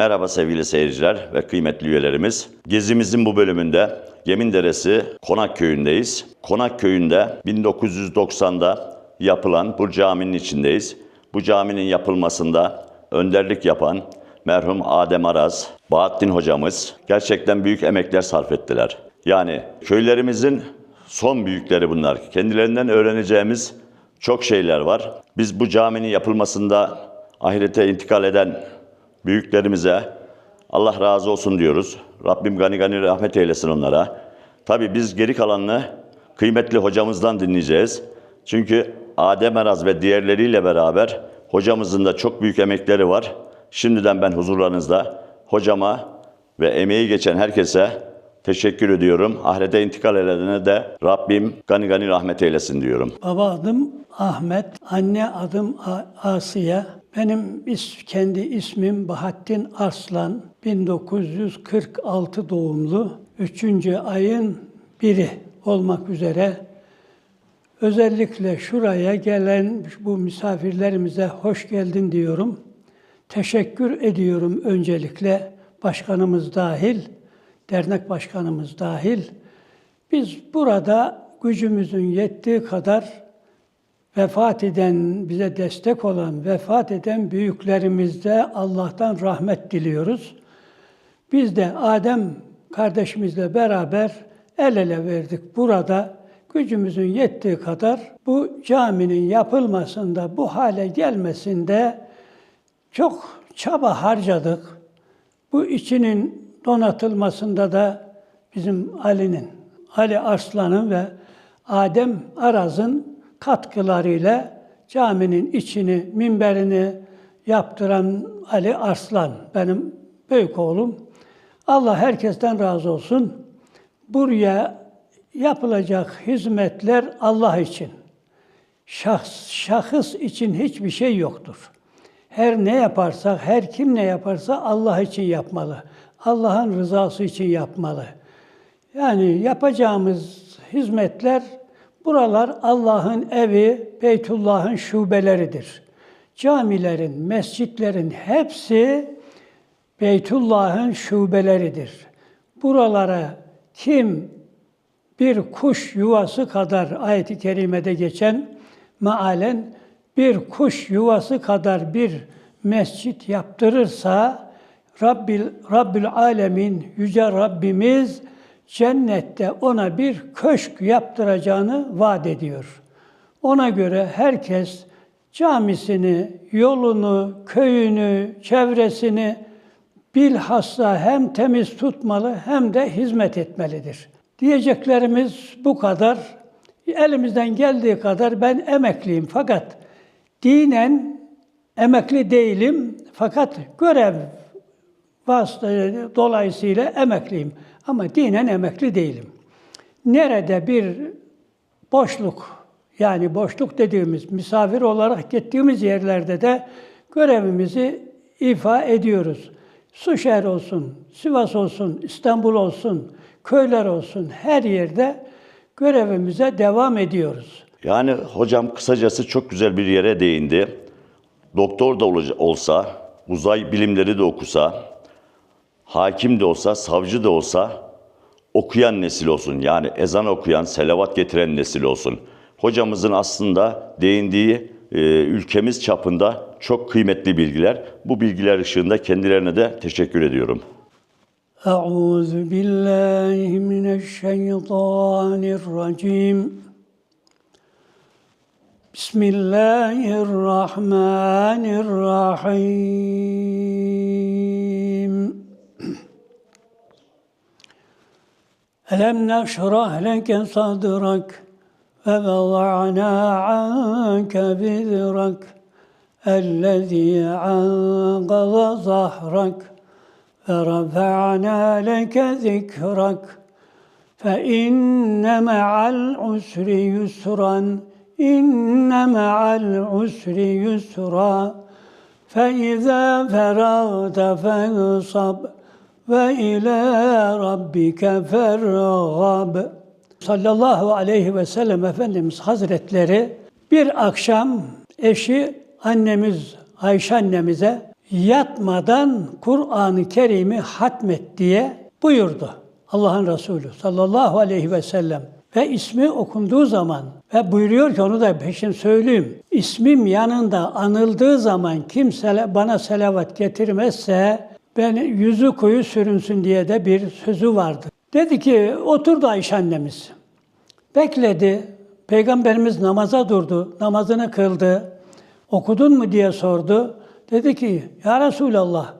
Merhaba sevgili seyirciler ve kıymetli üyelerimiz. Gezimizin bu bölümünde Geminderesi Konak Köyü'ndeyiz. Konak Köyü'nde 1990'da yapılan bu caminin içindeyiz. Bu caminin yapılmasında önderlik yapan merhum Adem Araz, Bahattin hocamız gerçekten büyük emekler sarf ettiler. Yani köylerimizin son büyükleri bunlar. Kendilerinden öğreneceğimiz çok şeyler var. Biz bu caminin yapılmasında ahirete intikal eden büyüklerimize Allah razı olsun diyoruz. Rabbim gani gani rahmet eylesin onlara. Tabi biz geri kalanını kıymetli hocamızdan dinleyeceğiz. Çünkü Adem Eraz ve diğerleriyle beraber hocamızın da çok büyük emekleri var. Şimdiden ben huzurlarınızda hocama ve emeği geçen herkese teşekkür ediyorum. Ahirete intikal edene de Rabbim gani gani rahmet eylesin diyorum. Baba adım Ahmet, anne adım Asiye. Benim is, kendi ismim Bahattin Arslan. 1946 doğumlu. 3. ayın biri olmak üzere özellikle şuraya gelen bu misafirlerimize hoş geldin diyorum. Teşekkür ediyorum öncelikle başkanımız dahil, dernek başkanımız dahil. Biz burada gücümüzün yettiği kadar vefat eden, bize destek olan, vefat eden büyüklerimizde Allah'tan rahmet diliyoruz. Biz de Adem kardeşimizle beraber el ele verdik burada. Gücümüzün yettiği kadar bu caminin yapılmasında, bu hale gelmesinde çok çaba harcadık. Bu içinin donatılmasında da bizim Ali'nin, Ali Arslan'ın ve Adem Araz'ın katkılarıyla caminin içini, minberini yaptıran Ali Arslan, benim büyük oğlum. Allah herkesten razı olsun. Buraya yapılacak hizmetler Allah için. Şahs, şahıs için hiçbir şey yoktur. Her ne yaparsak, her kim ne yaparsa Allah için yapmalı. Allah'ın rızası için yapmalı. Yani yapacağımız hizmetler buralar Allah'ın evi, Beytullah'ın şubeleridir. Camilerin, mescitlerin hepsi Beytullah'ın şubeleridir. Buralara kim bir kuş yuvası kadar ayeti kerimede geçen mealen bir kuş yuvası kadar bir mescit yaptırırsa Rabbil, Rabbül Alemin Yüce Rabbimiz cennette ona bir köşk yaptıracağını vaat ediyor. Ona göre herkes camisini, yolunu, köyünü, çevresini bilhassa hem temiz tutmalı hem de hizmet etmelidir. Diyeceklerimiz bu kadar. Elimizden geldiği kadar ben emekliyim fakat dinen emekli değilim fakat görev vasıtası dolayısıyla emekliyim. Ama dinen emekli değilim. Nerede bir boşluk, yani boşluk dediğimiz misafir olarak gittiğimiz yerlerde de görevimizi ifa ediyoruz. Suşehir olsun, Sivas olsun, İstanbul olsun, köyler olsun her yerde görevimize devam ediyoruz. Yani hocam kısacası çok güzel bir yere değindi. Doktor da ol- olsa, uzay bilimleri de okusa, hakim de olsa, savcı da olsa okuyan nesil olsun. Yani ezan okuyan, selavat getiren nesil olsun. Hocamızın aslında değindiği e, ülkemiz çapında çok kıymetli bilgiler. Bu bilgiler ışığında kendilerine de teşekkür ediyorum. Euzu billahi mineşşeytanirracim. Bismillahirrahmanirrahim. ألم نشرح لك صدرك ووضعنا عنك بذرك الذي عنقض ظهرك فرفعنا لك ذكرك فإن مع العسر يسرا إن مع العسر يسرا فإذا فرغت فانصب ve ile rabbike fergab. Sallallahu aleyhi ve sellem Efendimiz Hazretleri bir akşam eşi annemiz Ayşe annemize yatmadan Kur'an-ı Kerim'i hatmet diye buyurdu. Allah'ın Resulü sallallahu aleyhi ve sellem ve ismi okunduğu zaman ve buyuruyor ki onu da peşin söyleyeyim. İsmim yanında anıldığı zaman kimse bana selavat getirmezse ben yüzü koyu sürünsün diye de bir sözü vardı. Dedi ki oturdu Ayşe annemiz. Bekledi. Peygamberimiz namaza durdu. Namazını kıldı. Okudun mu diye sordu. Dedi ki ya Resulallah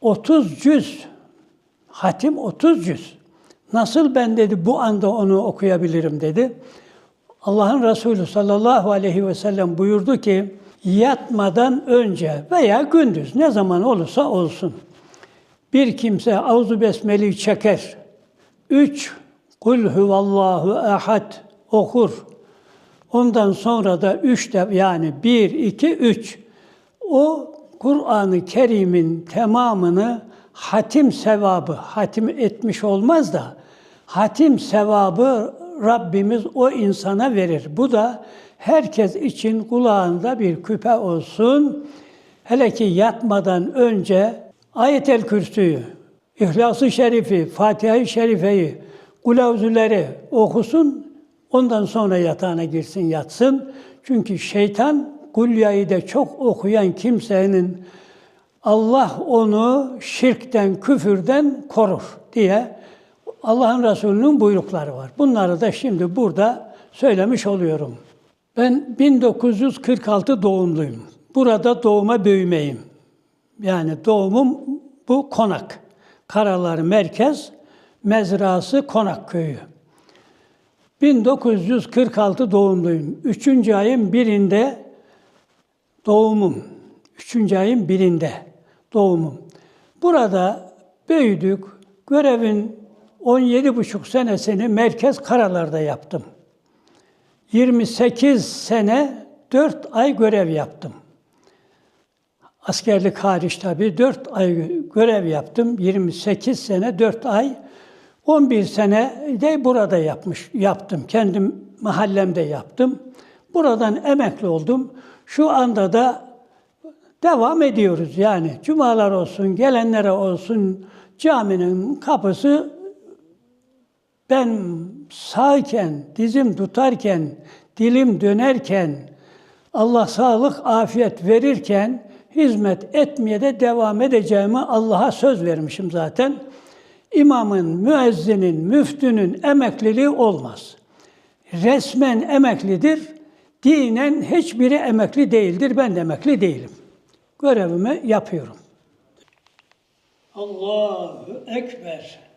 30 cüz hatim 30 cüz. Nasıl ben dedi bu anda onu okuyabilirim dedi. Allah'ın Resulü sallallahu aleyhi ve sellem buyurdu ki yatmadan önce veya gündüz ne zaman olursa olsun bir kimse Auzu Besmele'yi çeker. Üç, Kul huvallahu ehad okur. Ondan sonra da üç de yani bir, iki, üç. O Kur'an-ı Kerim'in tamamını hatim sevabı, hatim etmiş olmaz da hatim sevabı Rabbimiz o insana verir. Bu da herkes için kulağında bir küpe olsun. Hele ki yatmadan önce Ayet-el Kürsü'yü, İhlas-ı Şerifi, Fatiha-i Şerife'yi, Kulavzüleri okusun. Ondan sonra yatağına girsin, yatsın. Çünkü şeytan Kulya'yı da çok okuyan kimsenin Allah onu şirkten, küfürden korur diye Allah'ın Resulü'nün buyrukları var. Bunları da şimdi burada söylemiş oluyorum. Ben 1946 doğumluyum. Burada doğuma büyümeyim. Yani doğumum bu Konak. Karalar Merkez, mezrası Konak Köyü. 1946 doğumluyum. Üçüncü ayın birinde doğumum. Üçüncü ayın birinde doğumum. Burada büyüdük. Görevin 17 buçuk senesini merkez karalarda yaptım. 28 sene 4 ay görev yaptım. Askerlik hariç tabii 4 ay görev yaptım. 28 sene 4 ay. 11 sene de burada yapmış yaptım. Kendim mahallemde yaptım. Buradan emekli oldum. Şu anda da devam ediyoruz yani. Cumalar olsun, gelenlere olsun caminin kapısı ben sağken, dizim tutarken, dilim dönerken, Allah sağlık, afiyet verirken hizmet etmeye de devam edeceğimi Allah'a söz vermişim zaten. İmamın, müezzinin, müftünün emekliliği olmaz. Resmen emeklidir, dinen hiçbiri emekli değildir. Ben de emekli değilim. Görevimi yapıyorum. Allahu Ekber.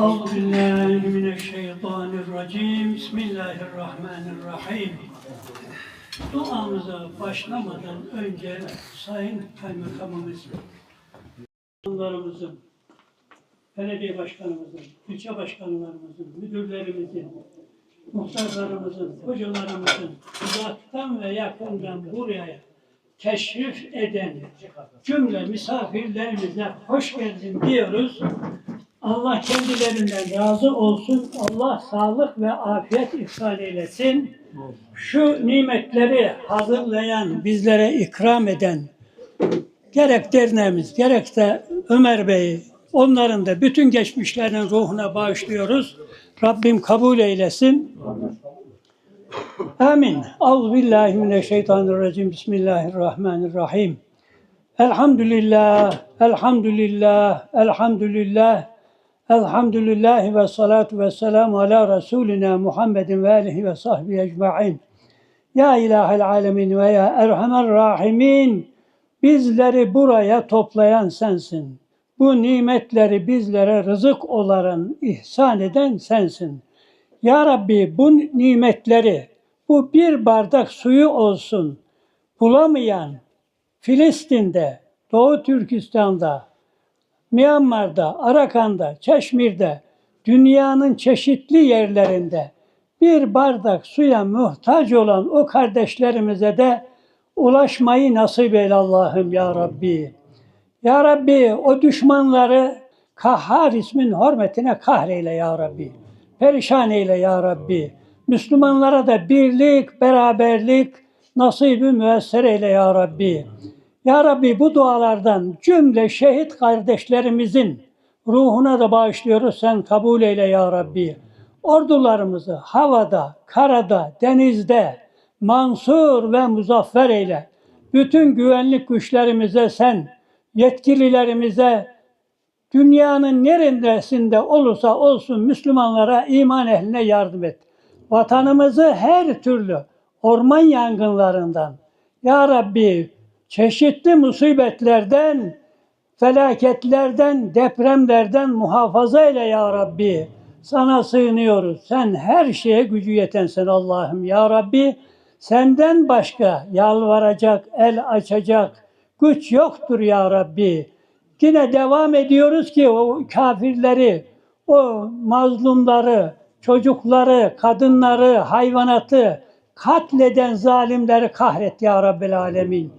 Euzu billahi mineşşeytanirracim. Bismillahirrahmanirrahim. Duamıza başlamadan önce Sayın Kaymakamımız, başkanlarımızın, belediye başkanımızın, ilçe başkanlarımızın, müdürlerimizin, muhtarlarımızın, hocalarımızın uzaktan ve yakından buraya teşrif eden cümle misafirlerimize hoş geldin diyoruz. Allah kendilerinden razı olsun. Allah sağlık ve afiyet ihsan eylesin. Şu nimetleri hazırlayan, bizlere ikram eden gerek derneğimiz, gerek de Ömer Bey, onların da bütün geçmişlerinin ruhuna bağışlıyoruz. Rabbim kabul eylesin. Amin. Euzubillahimineşşeytanirracim. Bismillahirrahmanirrahim. Elhamdülillah, elhamdülillah, elhamdülillah. Elhamdülillahi ve salatu ve selamu ala Resulina Muhammedin ve alihi ve sahbihi ecma'in. Ya ilahel alemin ve ya erhamer rahimin. Bizleri buraya toplayan sensin. Bu nimetleri bizlere rızık olarak ihsan eden sensin. Ya Rabbi bu nimetleri, bu bir bardak suyu olsun bulamayan Filistin'de, Doğu Türkistan'da, Myanmar'da, Arakan'da, Çeşmir'de, dünyanın çeşitli yerlerinde bir bardak suya muhtaç olan o kardeşlerimize de ulaşmayı nasip eyle Allah'ım ya Rabbi. Ya Rabbi o düşmanları Kahhar ismin hürmetine kahreyle ya Rabbi. perişan eyle ya Rabbi. Müslümanlara da birlik, beraberlik nasibi müesser eyle ya Rabbi. Ya Rabbi bu dualardan cümle şehit kardeşlerimizin ruhuna da bağışlıyoruz. Sen kabul eyle ya Rabbi. Ordularımızı havada, karada, denizde mansur ve muzaffer eyle. Bütün güvenlik güçlerimize sen, yetkililerimize, dünyanın neresinde olursa olsun Müslümanlara, iman ehline yardım et. Vatanımızı her türlü orman yangınlarından, Ya Rabbi çeşitli musibetlerden, felaketlerden, depremlerden muhafaza eyle Ya Rabbi. Sana sığınıyoruz. Sen her şeye gücü yetensin Allah'ım Ya Rabbi. Senden başka yalvaracak, el açacak güç yoktur Ya Rabbi. Yine devam ediyoruz ki o kafirleri, o mazlumları, çocukları, kadınları, hayvanatı katleden zalimleri kahret ya Rabbel Alemin.